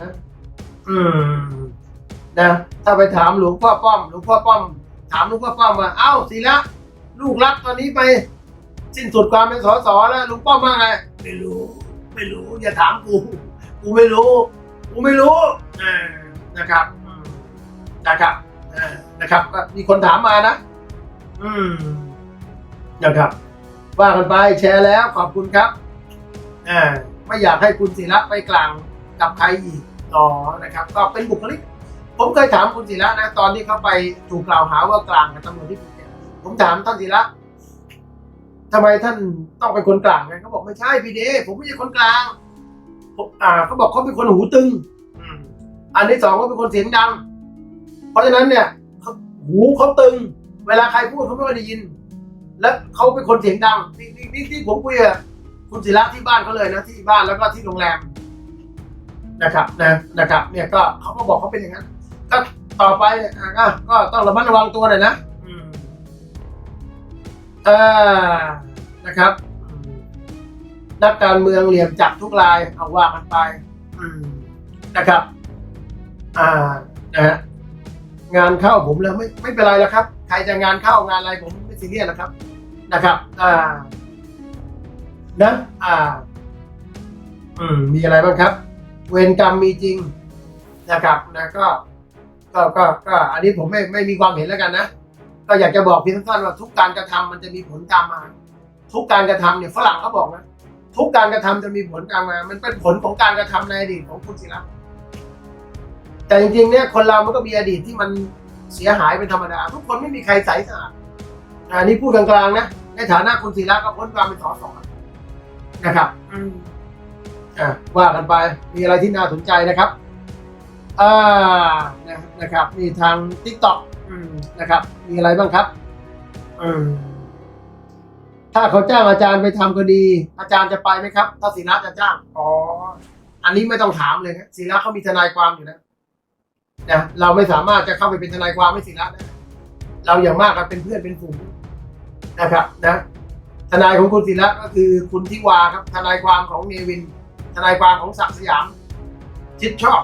นะ อืม นะ ถ้าไปถามหลวงพ่อป้อม หลวงพ่อป้อม ถามหลวงพ่อป้อมว่า เอ้าศิละ ลูกรักตอนนี้ไป สิ้นสุดความเป็นสสแล้วหลวงป้อมว่าไง ไม่รู้ ไม่รู้ อย่าถามกู กูไม่รู้ กูไม่รู้อ่านะครับอืมนะครับอ่านะครับก็มีคนถามมานะ อืมนะครับ ว่ากันไปแชร์แล้วขอบคุณครับอ่าไม่อยากให้คุณศิระไปกลาง กับใครอีกต่อนะครับ ก็เป็นบุคลิก ผมเคยถามคุณศิระนะ ตอนที่เขาไปถูกกล่าวหาว่ากลางกับตำรวจที่ภูเก็ตผมถามท่านศิระทำไมท่านต้องเป็นคนกลางไงเขาบอกไม่ใช่พี่เดผมไม่ใช่คนกลางผมอ่าเขาบอกเขาเป็นคนหูตึงอันที่สองเขาเป็นคนเสียงดัง เพราะฉะนั้นเนี่ยหูเขาตึง เวลาใครพูดเขาไม่ค่อยได้ยิน แล้วเขาเป็นคนเสียงดังนี่นี่นี่ที่ผมคุยกับคุณศิระที่บ้านเขาเลยนะที่บ้านแล้วก็ที่โรงแรม นะครับนะนะครับเนี่ยก็เขาก็บอกเขาเป็นอย่างนั้นก็ต่อไปเนี่ยอะก็ก็ต้องระมัดระวังตัวหน่อยนะอืมเออนะครับอืมนักการเมืองเหลี่ยมจับทุกรายเอาว่ากันไปอืมนะครับ อ่านะฮะงานเข้าผมแล้วไม่ไม่เป็นไรแล้วครับ ใครจะงานเข้างานอะไรผมไม่ซีเรียสแล้วครับ นะครับ อ่านะอ่า อืมมีอะไรบ้างครับ เวรกรรมมีจริงนะครับนะก็ก็ก็ก็อันนี้ผมไม่ไม่มีความเห็นแล้วกันนะ ก็อยากจะบอกเพียงสั้นๆว่าทุกการกระทำมันจะมีผลตามมา ทุกการกระทำเนี่ยฝรั่งเขาบอกนะทุกการกระทำจะมีผลตามมา มันเป็นผลของการกระทำในอดีตของคุณศิระแต่จริงๆเนี่ยคนเรามันก็มีอดีตที่มันเสียหายเป็นธรรมดา ทุกคนไม่มีใครใสสะอาดอันนี้พูดกลางๆนะในฐานะคุณศิระก็พ้นความเป็นสอสนะครับ อืมอ่าว่ากันไปมีอะไรที่น่าสนใจนะครับอ่านะนะครับนี่ทางทิกตอกนะครับ มีอะไรบ้างครับอืมถ้าเขาจ้างอาจารย์ไปทำคดี อาจารย์จะไปไหมครับ ถ้าศิระจะจ้างอ๋ออันนี้ไม่ต้องถามเลยนะศิระเขามีทนายความอยู่นะนะเราไม่สามารถจะเข้าไปเป็นทนายความให้ศิระได้เราอย่างมากก็เป็นเพื่อนเป็นฝูงนะครับ นะ ทนายของคุณศิระก็คือคุณทิวาครับ ทนายความของเนวิน ทนายความของศักดิ์สยามชิดชอบ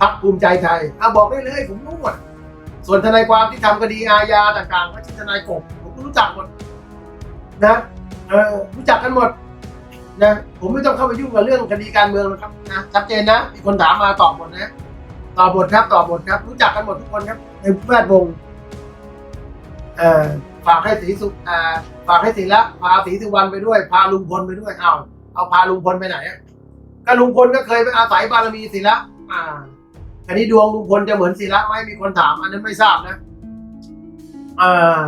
พักภูมิใจไทยเอาบอกได้เลยผมรู้หมดส่วนทนายความที่ทำคดีอาญาต่างๆก็ชื่อทนายกบผมก็รู้จักหมดนะเออรู้จักกันหมดนะผมไม่ต้องเข้าไปยุ่งกับเรื่องคดีการเมืองนะครับนะชัดเจนนะมีคนถามมาตอบหมดนะตอบหมดครับตอบหมดครับ รู้จักกันหมดทุกคนครับในแวดวงเอ่อฝากให้สีสุอ่าฝากให้สีละพาสีสุวรรณไปด้วย พาลุงพลไปด้วยเอาเอาพาลุงพลไปไหนอะ ก็ลุงพลก็เคยไปอาศัยบารมีศิละอ่า อันนี้ดวงลุงพลจะเหมือนศิละไหมมีคนถาม อันนั้นไม่ทราบนะอ่า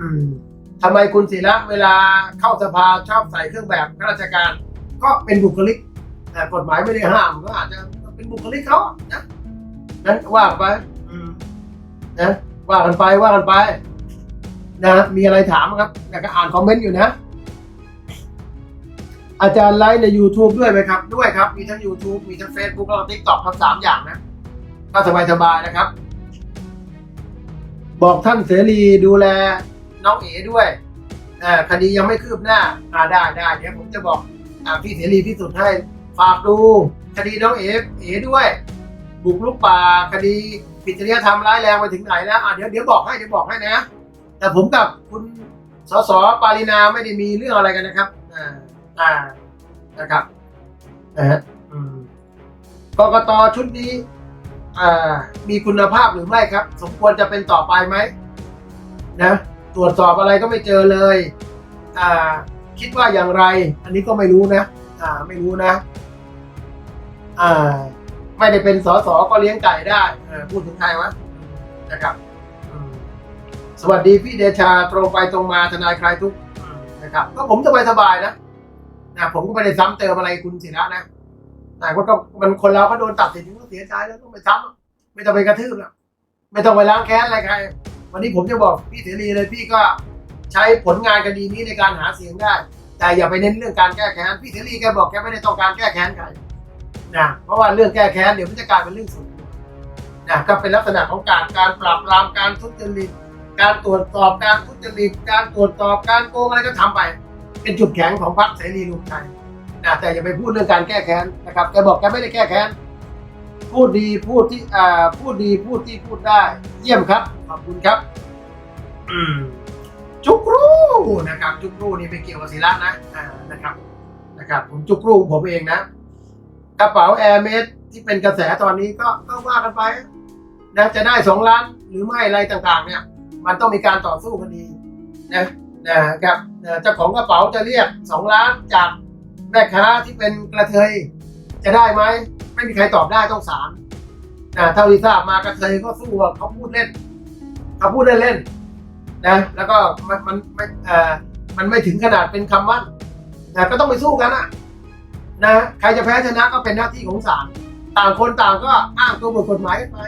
อืมทำไมคุณศิระเวลาเข้าสภาชอบใส่เครื่องแบบข้าราชการ ก็เป็นบุคลิกแต่กฎหมายไม่ได้ห้ามก็อาจจะเป็นบุคลิกเขาอะนะนว่ากันไปอืมนะว่ากันไปว่ากันไป นะมีอะไรถามครับอยากจะอ่านคอมเมนต์อยู่นะ อาจารย์ไลฟ์ใน YouTube ด้วยไหมครับ ด้วยครับ มีทั้ง YouTube มีทั้ง Facebook แล้วก็ TikTok ทั้งสามอย่างนะก็สบายๆนะครับ บอกท่านเสรีดูแลน้องเอ๋ด้วยอ่าคดียังไม่คืบหน้าอ่าได้ได้เดี๋ยวผมจะบอกอ่าพี่เสรีพิสุทธิ์ให้ฝากดู คดีน้องเอ๋เอ๋ด้วย บุกลุกป่าคดีผิดจริยธรรมร้ายแรงไปถึงไหนแล้วอ่าเดี๋ยวเดี๋ยวบอกให้เดี๋ยวบอกให้นะ แต่ผมกับคุณสสปารินาไม่ได้มีเรื่องอะไรกันนะครับอ่า อ่านะครับนะฮะกกตชุดนี้มีคุณภาพหรือไม่ครับ สมควรจะเป็นต่อไปไหมนะตรวจสอบอะไรก็ไม่เจอเลยคิดว่าอย่างไร อันนี้ก็ไม่รู้นะไม่รู้นะไม่ได้เป็นสสก็เลี้ยงไก่ได้พูดถึงใครวะนะครับสวัสดีพี่เดชาตรงไปตรงมาทนายคลายทุกนะครับก็ผมสบายสบายนะ นะผมก็ไม่ได้ซ้ำเติมอะไรคุณศิระนะแต่ว่าก็มันคนเราก็โดนตัดสินก็เสียใจแล้วต้องไปซ้ำไม่ต้องไปกระทืบแล้วไม่ต้องไปล้างแค้นอะไรใคร วันนี้ผมจะบอกพี่เสรีเลยพี่ก็ใช้ผลงานคดีนี้ในการหาเสียงได้ แต่อย่าไปเน้นเรื่องการแก้แค้นพี่เสรีแกบอกแกไม่ได้ต้องการแก้แค้นใครนะเพราะว่าเรื่องแก้แค้นเดี๋ยวมันจะกลายเป็นเรื่องส่วนตัวนะก็เป็นลักษณะของการการปราบปรามการทุจริตการตรวจสอบการทุจริตการตรวจสอบการโกงอะไรก็ทำไป เป็นจุดแข็งของพรรคเสรีรวมไทยนะแต่อย่าไปพูดเรื่องการแก้แค้นนะครับแกบอกแกไม่ได้แก้แค้นพูดดีพูดที่อ่าพูดดีพูดที่พูดได้ เยี่ยมครับ ขอบคุณครับ อืมจุกรูนะครับ จุกรูนี่ไม่เกี่ยวกับศิละนะอ่านะครับ นะครับ ผมจุกรูผมเองนะกระเป๋าแอร์เมสที่เป็นกระแสตอนนี้ก็ก็ว่ากันไปนะจะได้สองล้านหรือไม่อะไรต่างๆ เนี่ย มันต้องมีการต่อสู้กันดีนะ นะครับนะเจ้าของกระเป๋าจะเรียกสองล้านจากแม่ค้าที่เป็นกระเทยจะได้ไหมไม่มีใครตอบได้ต้องศาลนะเท่าที่ทราบมากระเทยก็สู้เขาพูดเล่นเขาพูดเล่นๆนะแล้วก็มันมันไม่เอ่อมันไม่ถึงขนาดเป็นคำมั่นนะก็ต้องไปสู้กันอะนะใครจะแพ้ชนะก็เป็นหน้าที่ของศาลต่างคนต่างก็อ้างตัวบทกฎหมายกันไป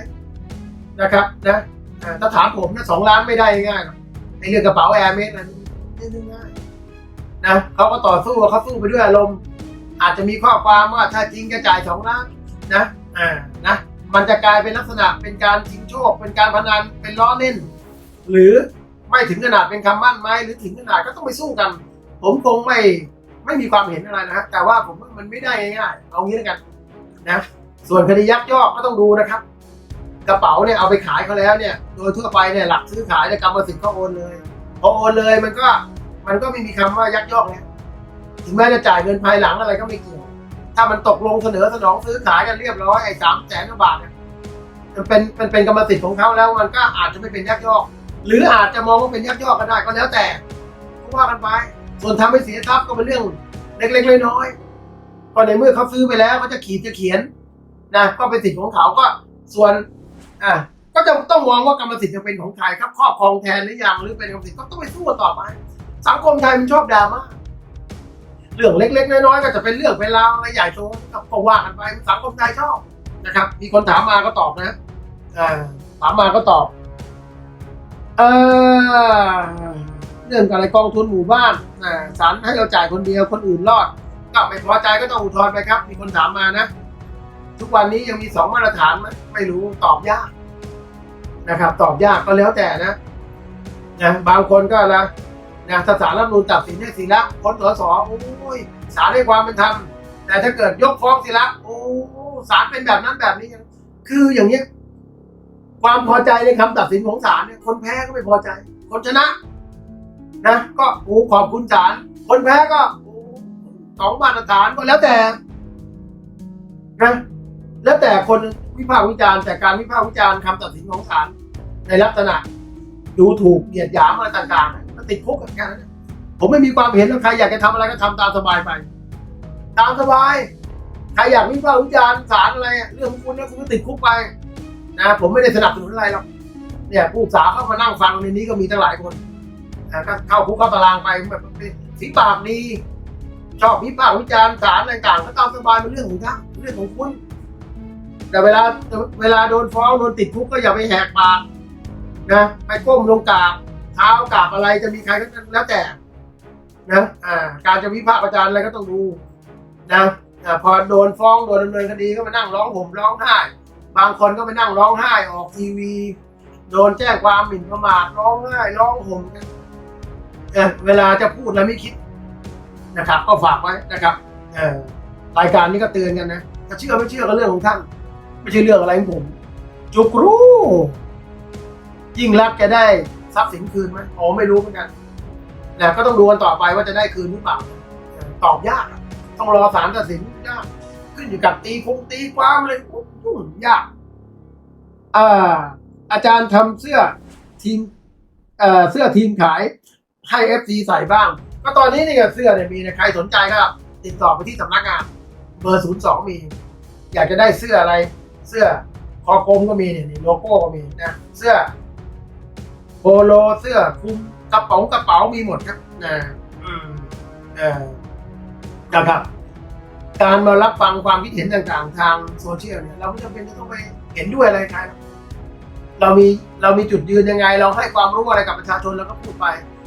นะครับนะถ้าถามผมนะสองล้านไม่ได้ง่ายหรอกไอ้เรื่องกระเป๋าแอร์เมสนั้น ได้ง่ายนะเขาก็ต่อสู้เขาสู้ไปด้วยอารมณ์ อาจจะมีข้อความว่าถ้าจริงจะจ่ายสองล้านนะอ่านะมันจะกลายเป็นลักษณะเป็นการชิงโชค เป็นการพนันเป็นล้อเล่น หรือไม่ถึงขนาดเป็นคำมั่นไหมหรือถึงขนาดก็ต้องไปสู้กัน ผมคงไม่ไม่มีความเห็นอะไรนะฮะแต่ว่าผมว่ามันไม่ได้ง่ายๆเอางี้แล้วกันนะส่วนคดียักยอกก็ต้องดูนะครับ กระเป๋าเนี่ยเอาไปขายเขาแล้วเนี่ย โดยทั่วไปเนี่ยหลักซื้อขายในกรรมสิทธิ์ก็โอนเลย พอโอนเลยมันก็มันก็ไม่มีคำว่ายักยอกเนี่ยถึงแม้จะจ่ายเงินภายหลังอะไรก็ไม่เกี่ยวถ้ามันตกลงเสนอสนองซื้อขายกันเรียบร้อยไอ้สามแสนกว่าบาทเนี่ยมันเป็นมันเป็นกรรมสิทธิ์ของเขาแล้วมันก็อาจจะไม่เป็นยักยอก หรืออาจจะมองว่าเป็นยักยอกก็ได้ก็แล้วแต่ก็ว่ากันไปส่วนทำให้เสียทรัพย์ก็เป็นเรื่องเล็กๆน้อยๆก็ในเมื่อเขาซื้อไปแล้วเขาจะขีดจะเขียนนะก็เป็นสิทธิ์ของเขาก็ส่วนอะ ก็จะต้องมองว่ากรรมสิทธิ์จะเป็นของใครครับครอบครองแทนหรือยังหรือเป็นกรรมสิทธิ์ก็ต้องไปสู้กันต่อไปสังคมไทยมันชอบดราม่าเรื่องเล็ก ๆ น้อยๆก็จะเป็นเรื่องเป็นราวอะไรใหญ่โตก็ว่ากันไปสังคมไทยชอบนะครับ มีคนถามมาก็ตอบนะถามมาก็ตอบเออเรื่องอะไรกองทุนหมู่บ้านอ่าศาลให้เราจ่ายคนเดียวคนอื่นรอดก็ไม่พอใจก็ต้องอุทธรณ์ไปครับ มีคนถามมานะ ทุกวันนี้ยังมีสองมาตรฐานไหมไม่รู้ตอบยาก นะครับ ตอบยากก็แล้วแต่นะนะบางคนก็ละนะถ้าศาลรัฐมนูญตัดสินให้ศิละพ้นสสโอ้ยศาลให้ความเป็นธรรมแต่ถ้าเกิดยกฟ้องศิละโอ้ศาลเป็นแบบนั้นแบบนี้คืออย่างเนี้ยความพอใจในคำตัดสินของศาลเนี่ยคนแพ้ก็ไม่พอใจ คนชนะ นะ ก็โอ้ขอบคุณศาลคนแพ้ก็สองมาตรฐานก็แล้วแต่นะแล้วแต่คนวิพากษ์วิจารณ์แต่การวิพากษ์วิจารณ์คำตัดสินของศาล ในลักษณะ ดูถูกเหยียดหยามอะไรต่างๆมันติดคุกกันแค่นั้นผมไม่มีความเห็นว่าใครอยากจะทำอะไรก็ทำตามสบายไป ตามสบายใครอยากวิพากษ์วิจารณ์ศาลอะไร เรื่องของคุณนะคุณก็ติดคุกไป นะ ผมไม่ได้สนับสนุนอะไรหรอกเนี่ยผู้ศึกษาเข้ามานั่งฟังในนี้ก็มีตั้งหลายคนนะก็เข้าคุกเข้าตารางไปแบบสีปากดีชอบวิพากษ์วิจารณ์ศาลอะไรต่างก็ตามสบายเป็นเรื่องของท่านเรื่องของคุณ แต่เวลาเวลาโดนฟ้องโดนติดคุกก็อย่าไปแหกปาก นะไปก้มลงกราบเท้ากราบอะไรจะมีใครก็แล้วแต่นะอ่า การจะวิพากษ์วิจารณ์อะไรก็ต้องดูนะอ่าพอโดนฟ้องโดนดำเนินคดีก็มานั่งร้องห่มร้องไห้ บางคนก็ไปนั่งร้องไห้ออกทีวี โดนแจ้งความหมิ่นประมาทร้องไห้ร้องห่มกันเอ่อเวลาจะพูดแล้วไม่คิดนะครับ ก็ฝากไว้นะครับเออรายการนี้ก็เตือนกันนะถ้าเชื่อไม่เชื่อก็เรื่องของท่าน ไม่ใช่เรื่องอะไรของผมจุกรู้ ยิ่งรักจะได้ทรัพย์สินคืนไหมอ๋อไม่รู้เหมือนกันนะก็ต้องดูกันต่อไปว่าจะได้คืนหรือเปล่าตอบยาก ต้องรอศาลตัดสินยากขึ้นอยู่กับตีคงตีความเลยโอ้ยุ่งยากอ่าอาจารย์ทำเสื้อทีมเอ่อเสื้อทีมขายให้เอฟซีใส่บ้าง ก็ตอนนี้นี่ไงเสื้อเนี่ยมีนะใครสนใจก็ติดต่อไปที่สำนักงานเบอร์ศูนย์สองมี อยากจะได้เสื้ออะไร เสื้อคอกลมก็มีเนี่ยมีโลโก้ก็มีนะเสื้อ โปโลเสื้อคลุมกระเป๋ากระเป๋ามีหมดครับนะอืมเออนะครับ การมารับฟังความคิดเห็นต่าง ๆ ทางโซเชียลเนี่ยเราไม่จำเป็นจะต้องไปเห็นด้วยอะไรใครเรามีเรามีจุดยืนยังไง เราให้ความรู้อะไรกับประชาชนเราก็พูดไป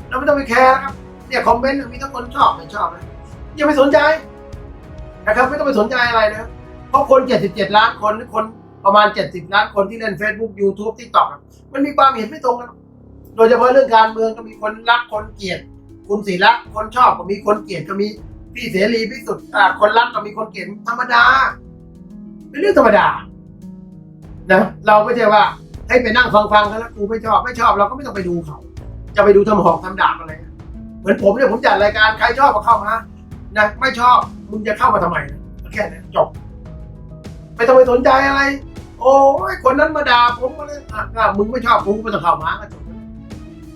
เราไม่ต้องไปแคร์นะครับ เนี่ยคอมเมนต์มีทั้งคนชอบไม่ชอบนะอย่าไปสนใจนะครับ ไม่ต้องไปสนใจอะไรนะเพราะคน 77 ล้านคนหรือคนประมาณ 70 ล้านคนที่เล่น Facebook YouTube TikTok อะมันมีความเห็นไม่ตรงกัน โดยเฉพาะเรื่องการเมืองก็มีคนรักคนเกลียด คุณศิระคนชอบก็มีคนเกลียดก็มีพี่เสรีพิสุทธิ์คนรักก็มีคนเกลียดธรรมดาเป็นเรื่องธรรมดานะเราไม่ใช่ว่าให้ไปนั่งฟังฟังๆกันแล้วกูไม่ชอบไม่ชอบเราก็ไม่ต้องไปดูเขา จะไปดูทำหอกทำดาบอะไร เหมือนผมเนี่ยผมจัดรายการใครชอบก็เข้ามานะไม่ชอบมึงจะเข้ามาทำไมนะแค่นั้นจบไม่ต้องไปสนใจอะไร โอ้ยคนนั้นมาด่าผมก็เลยอะมึงไม่ชอบกูไม่ต้องเข้ามาก็จบ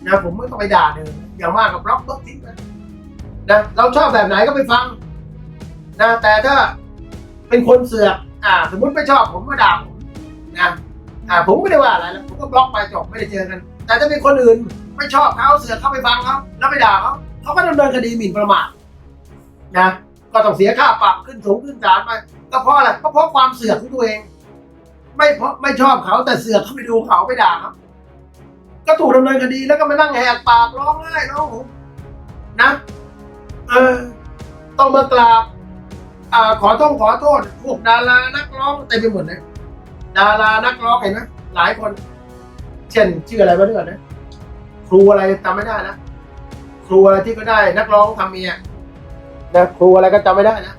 นะผมไม่ต้องไปด่าเลยอย่างมากกับบล็อกเบิกทิ้งไปนะเราชอบแบบไหนก็ไปฟังนะแต่ถ้าเป็นคนเสือกอ่า สมมติไม่ชอบผมมาด่าผมนะอ่าผมไม่ได้ว่าอะไรแล้วผมก็บล็อกไปจบไม่ได้เจอกัน แต่ถ้าเป็นคนอื่นไม่ชอบเขาเสือกเข้าไปฟังเขาแล้วไปด่าเขาเขาก็ดำเนินคดีหมิ่นประมาทนะก็ต้องเสียค่าปรับขึ้นสูงขึ้นศาลไปก็เพราะอะไรก็เพราะความเสือกของตัวเอง ไม่เพราะไม่ชอบเขาแต่เสือกเข้าไปดูเขาไปด่าเขา ก็ถูกดำเนินคดีแล้วก็มานั่งแหกปากร้องไห้ร้องห่มนะเออต้องมากราบอ่าขอโทษขอโทษพวกดารานักร้องเต็มไปหมดเลยดารานักร้องเห็นไหมหลายคน เช่นชื่ออะไรมางด้วยนะครูอะไรจำไม่ได้นะครูอะไรที่ก็ได้นักร้องทำเมียนะครูอะไรก็จำไม่ได้นะ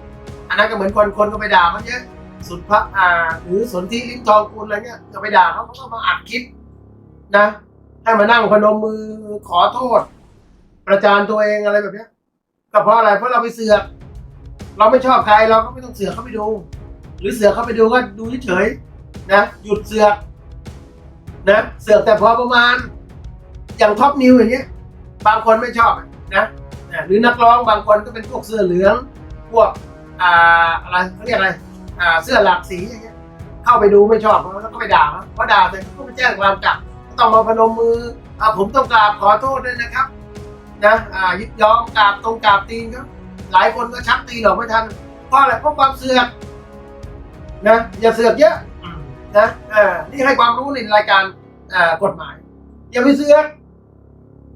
อันนั้นก็เหมือนคนคนก็ไปด่าเขาเยอะสุดพระอ่า หรือสนที่ลิ้มทองคุณอะไรเงี้ยก็ไปด่าเขาเขาก็มาอัดคลิปนะ ให้มานั่งพนมมือขอโทษ ประจานตัวเองอะไรแบบเนี้ยก็เพราะอะไรเพราะเราไปเสือก เราไม่ชอบใครเราก็ไม่ต้องเสือกเข้าไปดู หรือเสือกเข้าไปดูก็ดูเฉยๆนะหยุดเสือกนะเสือกแต่พอประมาณ อย่างท็อปนิวอย่างเงี้ย บางคนไม่ชอบนะนะหรือนักร้องบางคนก็เป็นพวกเสื้อเหลือง พวกอ่าอะไรเขาเรียกอะไรอ่าเสื้อหลากสีอย่างเงี้ยเข้าไปดูไม่ชอบแล้วก็ไปด่าเขาพอด่าเสร็จก็ไปแจ้งความจับ ต้องมาพนมมืออ่าผมต้องกราบขอโทษด้วยนะครับ นะอ่ายิบยอมกราบตรงกราบตีนเขาหลายคนก็ชักตีนออกไม่ทันเพราะอะไรเพราะความเสือกนะอย่าเสือกเยอะนะอ่านี่ให้ความรู้ในรายการอ่ากฎหมาย อย่าไปเสือก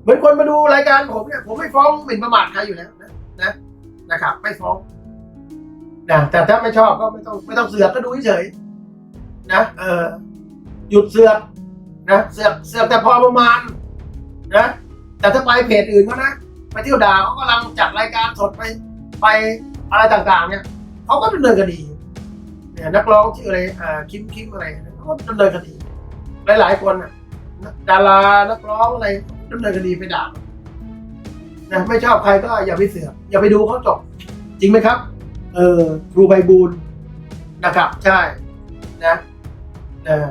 เหมือนคนมาดูรายการผมเนี่ยผมไม่ฟ้องหมิ่นประมาทใครอยู่แล้วนะนะนะครับ ไม่ฟ้องนะแต่ถ้าไม่ชอบก็ไม่ต้องไม่ต้องเสือกก็ดูเฉยนะเออหยุดเสือก นะเสือกเสือกแต่พอประมาณนะแต่ถ้าไปเพจอื่นเขานะไปเที่ยวด่าเขากำลังจัดรายการสดไปไปอะไรต่างๆ เนี่ยเขาก็ดำเนินคดีเนี่ยนักร้องชื่ออะไรอ่าคิมคิมอะไรเขาก็ดำเนินคดีหลายๆคนน่ะดารานักร้องอะไรดำเนินคดีไปด่านะไม่ชอบใครก็อย่าไปเสือกอย่าไปดูเขาจบ จริงไหมครับ เออครูใบบูลย์นะครับ ใช่นะเออ